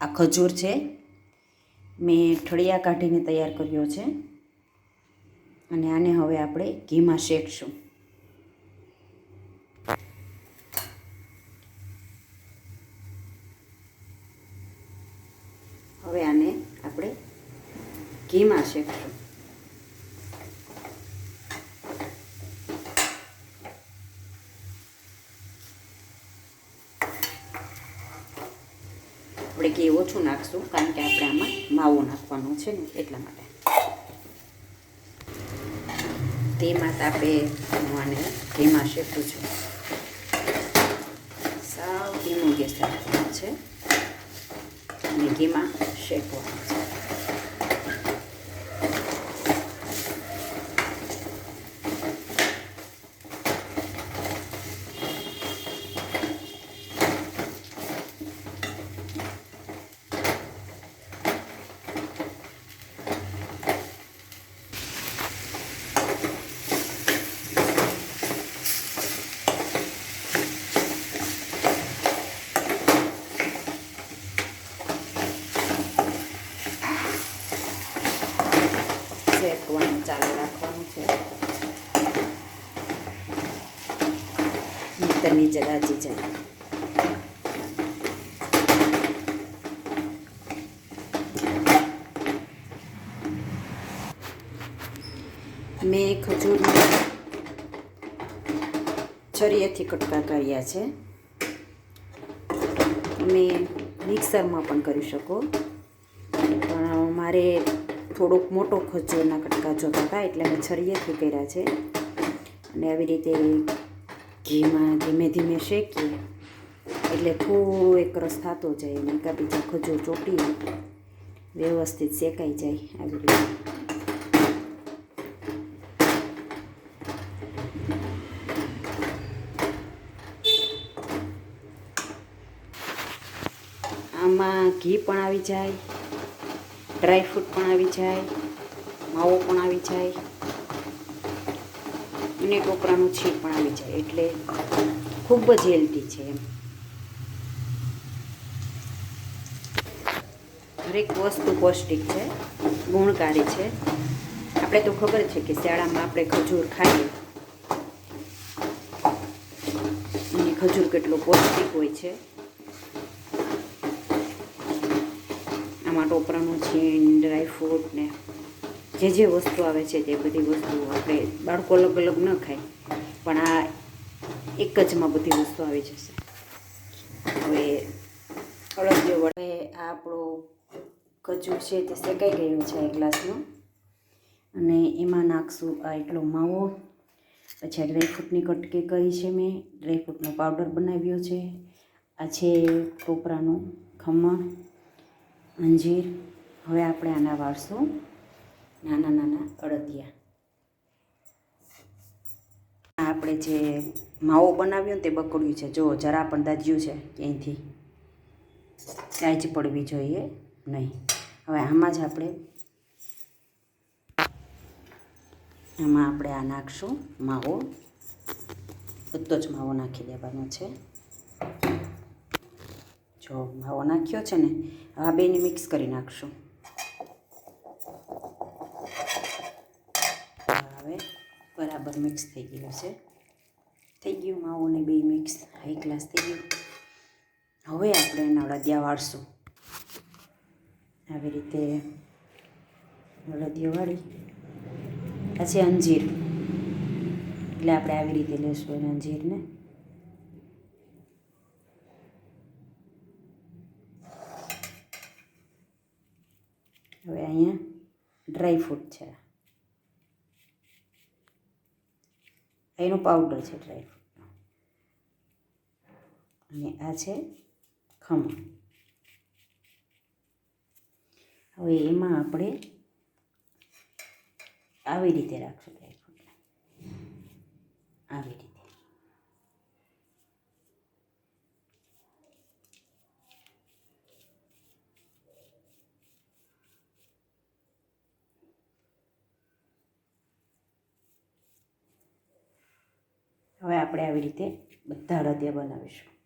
આ ખજૂર છે. મેં ઠળિયા કાઢીને તૈયાર કર્યો છે. અને આને હવે આપણે ઘીમાં શેકશું. હવે આને આપણે ઘીમાં શેકશું. આપણે ઘી ઓછું નાખશું, કારણ કે આપણે આમાં માવો નાખવાનો છે ને, એટલા માટે. તેમાં તાપે હું આને ઘીમાં શેકું છું. સાવ ધીમું ગેસ રાખવાનું છે. અને ઘીમાં શેકવાનું છે. શેકવાનું ચાલુ રાખવાનું છે. મિક્સરની જગાજી દાજી મેં ખજૂર છરીએથી કટકા કર્યા છે. તમે મિક્સરમાં પણ કરી શકો. પણ મારે થોડોક મોટો ખજૂરના કટકા જોતા હતા એટલે મેં છરીએથી કર્યા છે. અને આવી રીતે ઘીમાં ધીમે ધીમે શેકીએ. એટલે થોડો એક રસ થતો જાય અને એકા બીજા ખજૂર ચોટીએ. વ્યવસ્થિત શેકાઈ જાય આવી રીતે. આમાં ઘી પણ આવી જાય. ડ્રાય ફ્રૂટ પણ આવી જાય, માવો પણ આવી જાય, અને ટોપરાનું છીપ પણ આવી જાય. એટલે ખૂબ જ હેલ્ધી છે એમ. દરેક વસ્તુ પૌષ્ટિક છે, ગુણકારી છે. આપણે તો ખબર છે કે શિયાળામાં આપણે ખજૂર ખાઈએ. અને ખજૂર કેટલો પૌષ્ટિક હોય છે. આમાં ટોપરાનું છીણ ડ્રાયફ્રૂટ ને જે જે વસ્તુ આવે છે, તે બધી વસ્તુ આપણે બાળકો અલગ અલગ ન ખાય, પણ આ એક જમાં બધી વસ્તુ આવી જશે. હવે અળદિયો વડે આ આપણો કચું છે, તે શેકાઈ ગયો છે એક ગ્લાસનો. અને એમાં નાખશું આ એટલો માવો. પછી આ ડ્રાયફ્રૂટની કટકી કરી છે મેં. ડ્રાયફ્રૂટનો પાવડર બનાવ્યો છે. આ છે ટોપરાનું ખમણ. અંજીર, હવે આપણે આના વાળશું નાના નાના અડદિયા. આપણે જે માવો બનાવ્યો ને તે બકડ્યું છે. જો, જરા પણ દાજ્યું છે ક્યાંયથી? સાઈજ પડવી જોઈએ નહીં. હવે આમાં જ આપણે આમાં આપણે આ નાખશું માવો. બધો જ માવો નાખી દેવાનો છે. જો માવો નાખ્યો છે ને આ બેને મિક્સ કરી નાખશું. હવે બરાબર મિક્સ થઈ ગયું છે. થઈ ગયું માવો ને બે મિક્સ હાઈ ક્લાસ થઈ ગયું. હવે આપણે એના અડદિયા વાળશું. આવી રીતે અડદિયા વાળી, પછી અંજીર. એટલે આપણે આવી રીતે લેશું એને અંજીરને. હવે અહીંયા ડ્રાય ફ્રૂટ છે. એનો પાવડર છે ડ્રાય ફ્રૂટનો અને આ છે ખમણ. હવે એમાં આપણે આવી રીતે રાખશું ડ્રાય ફ્રૂટને આવી રીતે. હવે આપણે આવી રીતે બધા હળદિયા બનાવીશું.